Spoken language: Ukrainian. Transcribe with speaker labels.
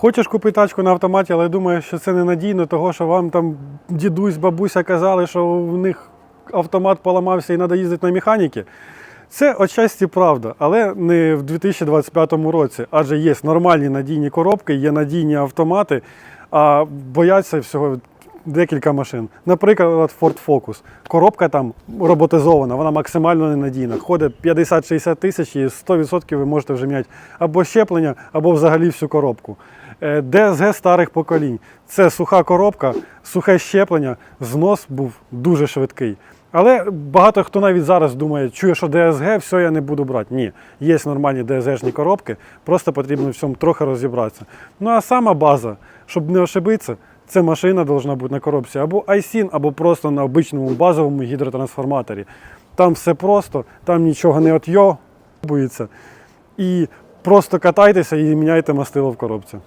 Speaker 1: Хочеш купити тачку на автоматі, але думаєш, що це ненадійно, того що вам там дідусь, бабуся казали, що в них автомат поламався і треба їздити на механіки. Це отчасті правда, але не в 2025 році, адже є нормальні надійні коробки, є надійні автомати, а бояться всього декілька машин. Наприклад, Ford Focus. Коробка там роботизована, вона максимально ненадійна. Ходить 50-60 тисяч і 100% ви можете вже міняти або щеплення, або взагалі всю коробку. Е, DSG старих поколінь. Це суха коробка, сухе щеплення, знос був дуже швидкий. Але багато хто навіть зараз думає, чує, що DSG, все, я не буду брати. Ні, є нормальні DSG-шні коробки, просто потрібно в цьому трохи розібратися. Ну а сама база, щоб не ошибитися, це машина повинна бути на коробці або iSIN, або просто на обичному базовому гідротрансформаторі. Там все просто, там нічого не отйобується. І просто катайтеся і міняйте мастило в коробці.